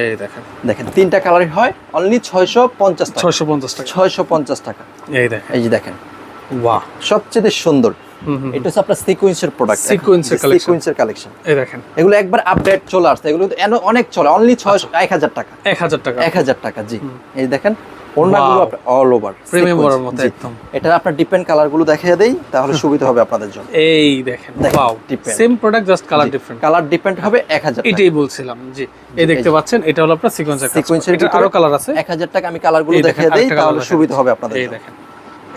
এই দেখেন। দেখেন তিনটা কালারই হয় অনলি ছয়শো পঞ্চাশ টাকা। 650 টাকা। টাকা। এই দেখেন। এই যে দেখেন। বাহ। সবচেয়ে সুন্দর। এটা হচ্ছে আপনার সিকোয়েন্সের প্রোডাক্ট সিকোয়েন্সের কালেকশন এই দেখেন। এগুলো একবার আপডেট চলে আসছে। এগুলো অনেক চলে অনলি ছয়শো এক হাজার টাকা। 1000 টাকা। এক হাজার টাকা জি। এই দেখেন ওড়নাগুলো অল ওভার প্রিমিয়াম মতো একদম। এটা আপনার ডিপেন্ড কালারগুলো দেখিয়ে দেই তাহলে সুবিধা হবে আপনাদের জন্য। এই দেখেন wow same product just colour different colour depend হবে এক হাজার এটাই বলছিলাম জি। এই দেখতে পাচ্ছেন এটা হলো আপনার সিকোয়েন্সের সিকোয়েন্সের আরও কালার আছে। এক হাজার টাকা আমি কালারগুলো এই দেখেন, দেখিয়ে দেই তাহলে সুবিধা হবে আপনাদের এই। দেখেন।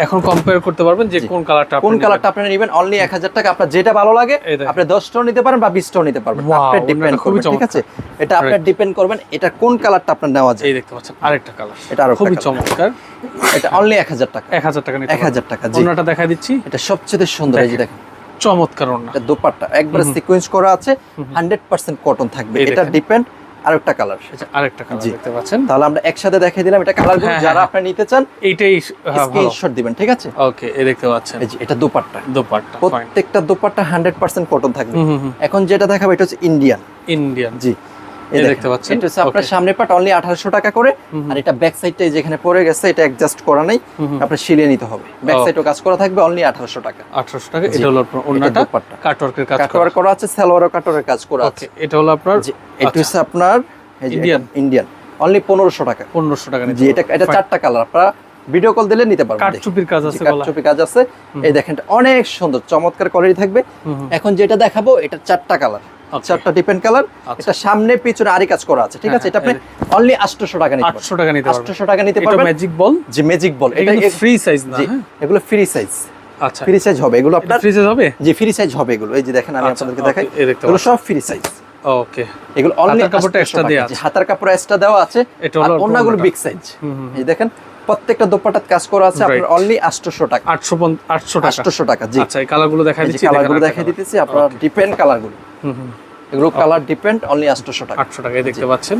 এখন কম্পেয়ার করতে পারবেন যে কোন কালারটা কোন কালারটা আপনারা নেবেন? অনলি এক হাজার টাকা আপনার যেটা ভালো লাগে। আপনি দশটাও নিতে পারেন বা বিশটাও নিতে পারবেন। আপনার ডিপেন্ড খুবই ঠিক আছে? এটা আপনার ডিপেন্ড করবেন এটা কোন কালারটা আপনার নেওয়া যায়। এই দেখতে পাচ্ছেন আরেকটা কালার এটা আরেকটা খুবই চমৎকার। এটা অনলি এক হাজার টাকা। 1000 টাকা নিতে 1000 টাকা, জি। অন্যটা দেখা দিচ্ছি। এটা সবচেয়ে সুন্দর এই যে দেখেন চমৎকার ওন্না এটা দোপাট্টা একবারে সিকোয়েন্স করা আছে হান্ড্রেড পার্সেন্ট কটন থাকবে। এটা ডিপেন্ড আর একটা কালার আচ্ছা আরেকটা কালার দেখতে পাচ্ছেন। তাহলে আমরা একসাথে দেখিয়ে দিলাম এটা কালার হ্যাঁ, যারা হ্যাঁ, আপনি নিতে চান এইটাই হ্যাঁ, স্ক্রিনশট দিবেন ঠিক আছে? ওকে এই দেখতে পাচ্ছেন। এই যে এটা দোপাট্টা। দোপাট্টা প্রত্যেকটা দোপাট্টা হান্ড্রেড পার্সেন্ট কটন থাকবে। এখন যেটা দেখাবো এটা হচ্ছে ইন্ডিয়ান ইন্ডিয়ান জি। এই দেখেন, দেখতে পাচ্ছেন? এটা হচ্ছে আপনার Okay. সামনের অনলি আঠারোশো টাকা করে আর এটা ব্যাক সাইডটা যেখানে পড়ে গেছে এটা অ্যাডজাস্ট করা নাই আপনার সিলিয়ে নিতে হবে। ব্যাক. সাইডও কাজ করা থাকবে অনলি টাকা। 1800 টাকা এটা হলো আপনার ওন্নাটা কাটওয়ার্কের কাজ করা। করা আছে সালোয়ারও কাটওয়ারের কাজ করা আছে। এটা হলো আপনার এটা হচ্ছে আপনার? ইন্ডিয়ান অনলি টাকা। 1500 টাকা জি এটা এটা চারটা কালার আপনারা ভিডিও কল দিলে নিতে পারবেন। দেখে। কাটচুপির কাজ আছে কাজ আছে। এই দেখেন অনেক সুন্দর চমৎকার কোয়ালিটি থাকবে। এখন যেটা দেখাবো এটা চারটা কালার. চারটা ডিপেন্ড কালার। এটা সামনে পিছনে আরি কাজ করা আছে ঠিক হ্যাঁ, আছে এটা আপনি হ্যাঁ, অনলি 800 টাকা নিতে পারবেন 800 টাকা নিতে 800 টাকা নিতে এটা ম্যাজিক বল যে ম্যাজিক বল এটা ফ্রি সাইজ না হ্যাঁ? এগুলো ফ্রি সাইজ আচ্ছা। ফ্রি সাইজ হবে। এগুলো আপনার ফ্রি সাইজ হবে? জি ফ্রি সাইজ হবে এগুলো। এই যে দেখেন আমি আচ্ছা, আপনাদেরকে দেখাই। এগুলো সব ফ্রি সাইজ ওকে এগুলো অনলি কাপড়টা extra দেয়া আছে। হাতার কাপড় এক্সট্রা দেওয়া আছে। আর অন্যগুলো বিগ সাইজ এই দেখেন প্রত্যেকটা দোপাটাত কাজ করা আছে আপনার অনলি 800 টাকা। 800 800 টাকা। 800 টাকা জি। আচ্ছা এই কালারগুলো দেখা এই যে দিচ্ছি কালারগুলো দেখাই দিতেছি আপনার ডিপেন্ড কালারগুলো। হুম, হুম, এগুলো কালার ডিপেন্ড অনলি 800 টাকা। 800 টাকায় দেখতে পাচ্ছেন।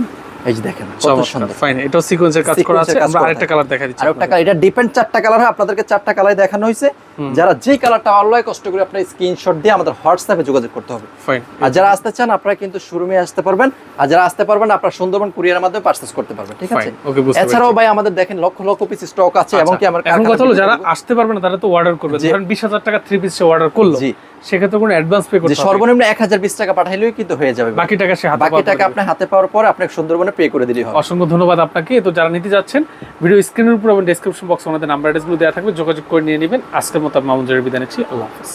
এই যে দেখেন কত সুন্দর। ফাইন এটাও সিকোয়েন্সের কাজ করা আছে Sequence এর কাজ আমরা আরেকটা কালার দেখা দিচ্ছি আর কালার এটা ডিপেন্ড চারটা কালার হয় আপনাদেরকে চারটা কালার দেখানো হয়েছে। যারা যে কালারটা অনলাইন কষ্ট করে আপনার স্ক্রিনশট দিয়ে আমাদের হোয়াটসঅ্যাপে যোগাযোগ করতে হবে। ফাইন আর যারা আসতে চান আপনারা কিন্তু শোরুমে আসতে পারবেন। আর যারা আসতে পারবেন আপনারা সুন্দরবন কুরিয়ারের মাধ্যমে পারচেজ করতে পারবেন ঠিক আছে? এছাড়াও ভাই আমাদের দেখেন লক্ষ লক্ষ পিস স্টক আছে এবং কি আমার আচ্ছা, এখন কথা হলো যারা আসতে পারবে না তারা তো অর্ডার করবে। ধরেন বিশ হাজার টাকা থ্রি পিস অর্ডার করল জি। সেক্ষেত্রে কোনো অ্যাডভান্স পে করতে হবে। সর্বনিম্ন এক হাজার বিশ টাকা পাঠাইলেও কিন্তু হয়ে যাবে বাকি টাকা সে হাতে বাকি টাকা আপনার হাতে পাওয়ার পর আপনাকে সুন্দরবনে পে করে দিলেই হবে। অসংখ্য ধন্যবাদ আপনাকে। তো যারা নিতে যাচ্ছেন ভিডিও স্ক্রিনের উপর এবং ডেসক্রিপশন বক্সে আমাদের নাম্বার অ্যাড্রেসগুলো দেওয়া থাকবে, যোগাযোগ করে নিয়ে নেবেন। আজকের মতো মামুন জয়ের বিদায় নিচ্ছি। আল্লাহ হাফেজ।